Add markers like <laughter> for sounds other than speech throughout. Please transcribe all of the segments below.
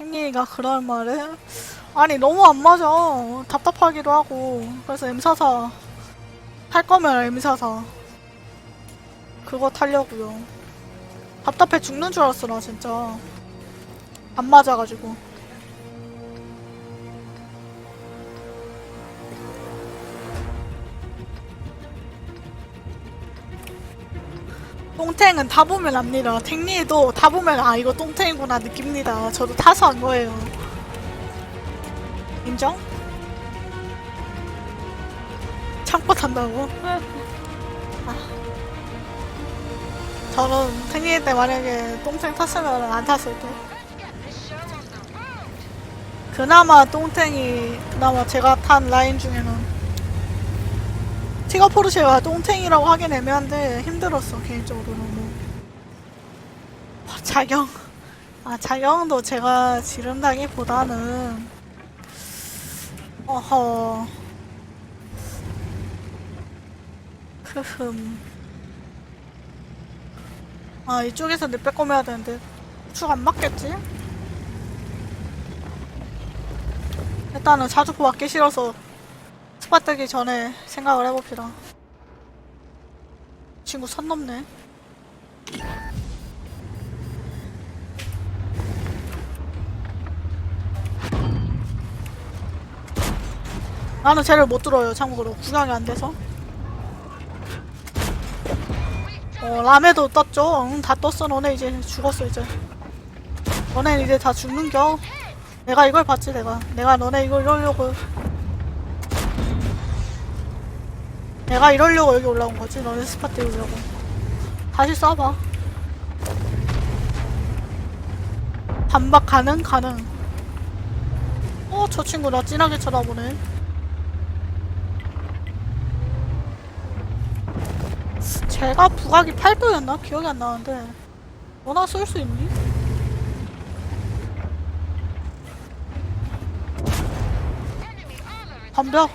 탱리가 그런 말을 아니 너무 안 맞아. 답답하기도 하고. 그래서 M44 탈 거면 M44 그거 타려고요. 답답해 죽는 줄 알았어 나 진짜. 안 맞아가지고 똥탱은 타보면 압니다. 탱리도 타보면 아 이거 똥탱이구나 느낍니다. 저도 타서 한 거예요. 인정? 참고 탄다고? 아. 저는 탱리 때 만약에 똥탱 탔으면 안 탔을 때. 그나마 똥탱이 그나마 제가 탄 라인 중에는 티가 포르쉐가 똥탱이라고 하긴 애매한데 힘들었어 개인적으로 너무. 아, 자경. 아 자경도 제가 지른다기보다는 어허. 크흠 아 이쪽에서 내 빼꼼해야 되는데 축 안 맞겠지? 일단은 자주포 맞기 싫어서 스파 뜨기 전에 생각을 해봅시다. 친구 선 넘네. 나는 쟤를 못 들어요, 참고로. 구경이 안 돼서. 어, 라메도 떴죠? 응, 다 떴어. 너네 이제 죽었어, 이제. 너네 이제 다 죽는겨. 내가 이걸 봤지, 내가. 내가 너네 이걸 이러려고 내가 이러려고 여기 올라온 거지. 너네 스팟 띄우려고. 다시 쏴봐. 반박 가능? 가능. 어, 저 친구 나 진하게 쳐다보네. 제가 부각이 8도였나? 기억이 안 나는데. 너나 쏠 수 있니? 덤벼.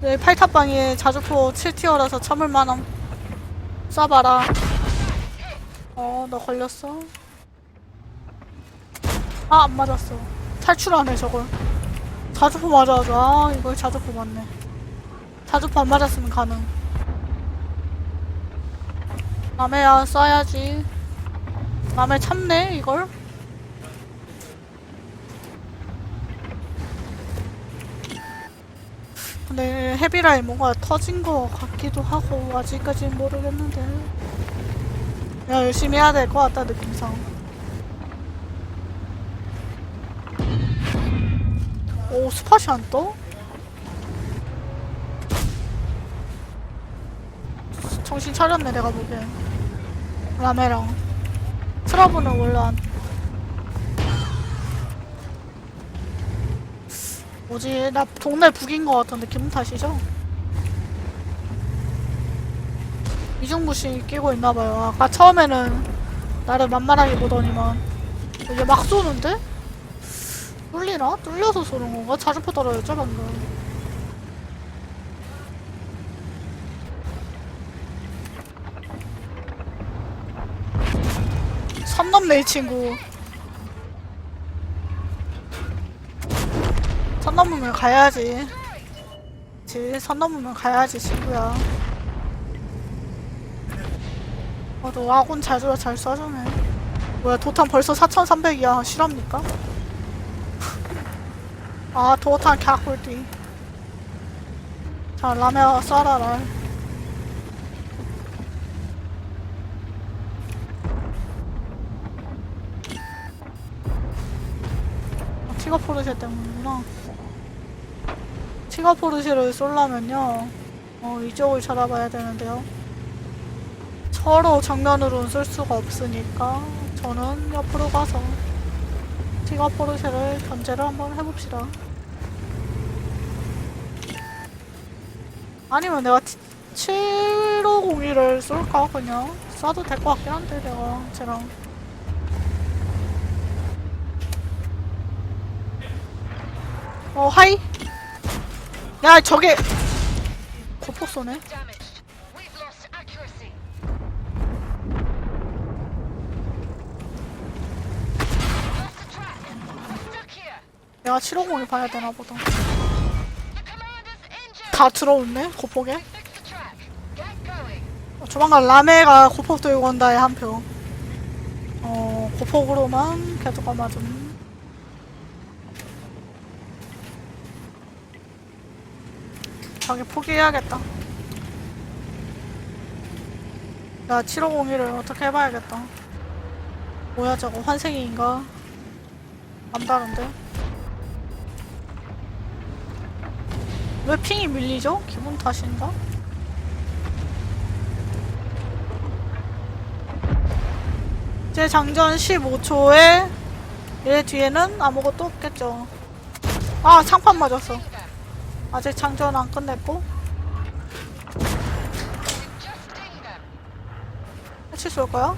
네, 팔탑방에 자주포 7티어라서 참을만함. 쏴봐라. 어, 너 걸렸어. 아, 안 맞았어. 탈출하네, 저걸. 자주포 맞아가지고. 아, 이걸 자주포 맞네. 자주포 안 맞았으면 가능. 남해야, 쏴야지. 남해 참네, 이걸. 근데 헤비라인 뭔가 터진 거 같기도 하고 아직까지는 모르겠는데. 야 열심히 해야 될 것 같다 느낌상 오 스팟이 안 떠? 정신 차렸네 내가 보기엔. 라메랑. 트러블은 원래 안 뭐지? 나 동네 북인 것 같은데 기분 탓이죠? 이중무시 끼고 있나봐요. 아까 처음에는 나를 만만하게 보더니만 이게 막 쏘는데? 뚫리나? 뚫려서 쏘는 건가? 자주포 떨어졌죠 방금. 선 넘네 이 친구. 선 넘으면 가야지. 그치, 선 넘으면 가야지, 친구야. 어, 너 아군 잘 줘야 잘 쏴주네. 뭐야, 도탄 벌써 4,300이야. 실합니까? <laughs> 아, 도탄 갸꿀띠. 자, 라면 쏴라, 날. 아, 티거 포르쉐 때문이구나. 티가 포르쉐를 쏠라면요. 어, 이쪽을 찾아봐야 되는데요. 서로 정면으로는 쏠 수가 없으니까 저는 옆으로 가서 티가 포르쉐를 견제를 한번 해봅시다. 아니면 내가 7502를 쏠까? 그냥 쏴도 될 것 같긴 한데 내가 쟤랑. 어 하이 야 저게 고폭 쏘네. 내가 750을 봐야 되나 보다. 다 들어오네, going. 어, 조만간 라메가 고폭 들고 온다에 한 표. 어, 고폭으로만 계속 감아좀. 자기 포기해야겠다. 나 7501을 어떻게 해봐야겠다. 뭐야 저거 환생인가? 남다른데? 왜 핑이 밀리죠? 기분 탓인가? 제 장전 15초에 얘 뒤에는 아무것도 없겠죠. 아 창판 맞았어. 아직 장전 안 끝냈고. 해치 쏠 거야?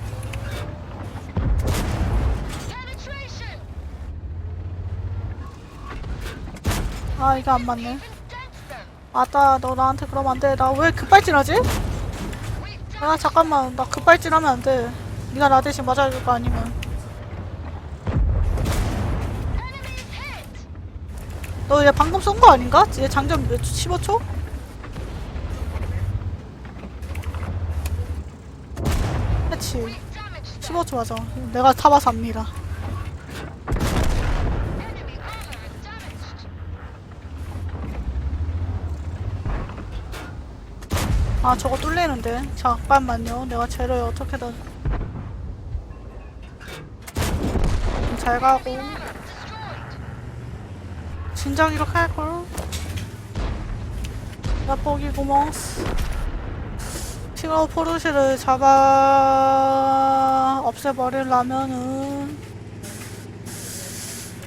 아 이거 안 맞네. 아따 너 나한테 그러면 안 돼. 나 왜 급발진하지? 야 잠깐만 나 급발진하면 안 돼. 네가 나 대신 맞아줄 거 아니면. 너 얘 방금 쏜 거 아닌가? 얘 장전 몇 초? 15초? 해치 We've damaged them. 15초 맞아. 내가 타봐서 압니다. 아 저거 뚫리는데 잠깐만요 내가 쟤를 어떻게든 잘 가고. 진작 이렇게 할걸? 나 보기 구멍. 팅어 포르쉐를 잡아 없애버리려면은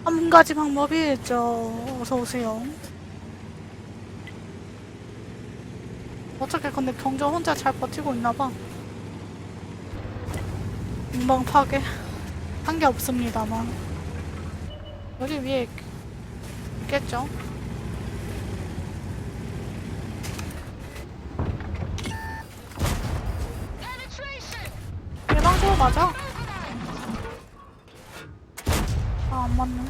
한 가지 방법이 있죠. 어서오세요. 어떻게 근데 경전 혼자 잘 버티고 있나봐. 금방 파괴. 한 게 없습니다만. 여기 위에 있- 있겠죠. 일방적으로 맞아 아 안 맞네.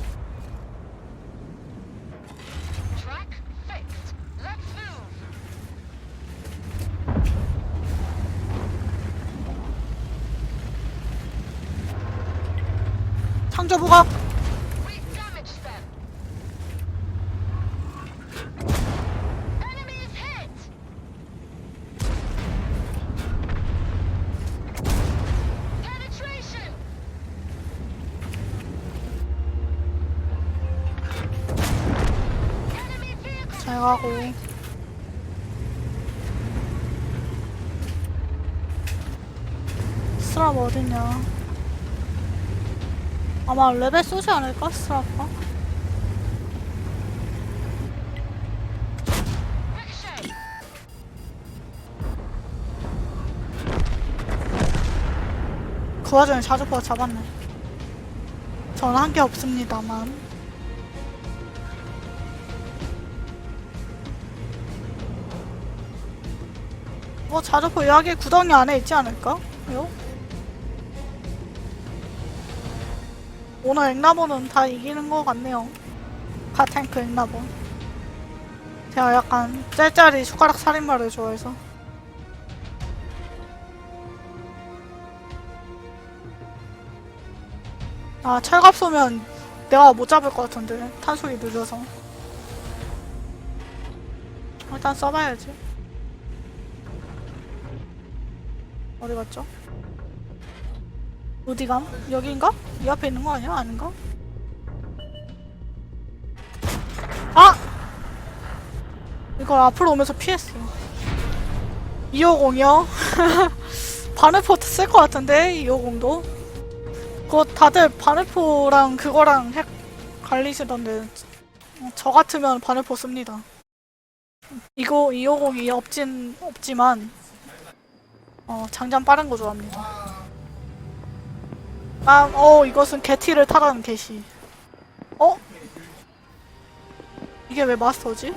창조 부각 가고. 스트랍 어딨냐? 아마 레벨 쏘지 않을까? Ricochet. 그 와중에 자주포가 잡았네. 저는 한 게 없습니다만 뭐 자주포 여기 구덩이 안에 있지 않을까? 요? 오늘 엑나보는 다 이기는 것 같네요. 가탱크 엑나보 제가 약간 짤짤이 숟가락 살인마를 좋아해서. 아 철갑 쏘면 내가 못 잡을 것 같은데. 탄속이 늦어서. 일단 써봐야지 어디 갔죠? 어디 감? 여기인가? 이 앞에 있는 거 아니야? 아닌가? 아! 이걸 앞으로 오면서 피했어 250이요? <laughs> 바늘포트 쓸 것 같은데 250도 그거 다들 바늘포랑 그거랑 핵 갈리시던데 어, 저 같으면 바늘포 씁니다. 이거 250이 없진 없지만 어 장전 빠른 거 좋아합니다. 아, 어 이것은 게티를 타라는 게시. 어? 이게 왜 마스터지?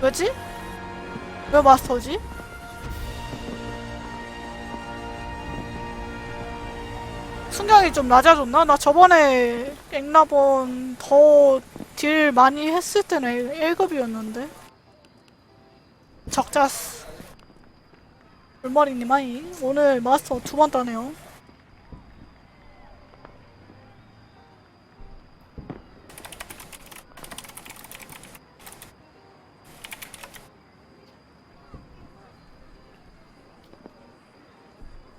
왜지? 왜 마스터지? 승량이 좀 낮아졌나? 나 저번에 앵라본 더 딜 많이 했을 때는 1급이었는데 적자스 물머리님 아이 오늘 마스터 두 번 따네요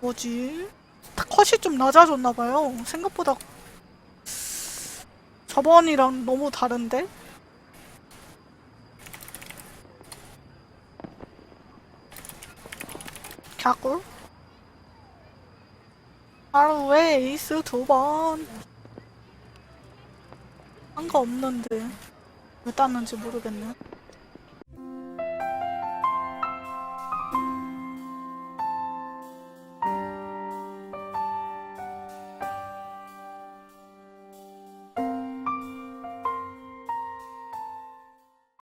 뭐지? 컷이 좀 낮아졌나봐요 생각보다 저번이랑 너무 다른데? 갸꿀? 하루에 에이스 두 번. 한 거 없는데. 왜 땄는지 모르겠네.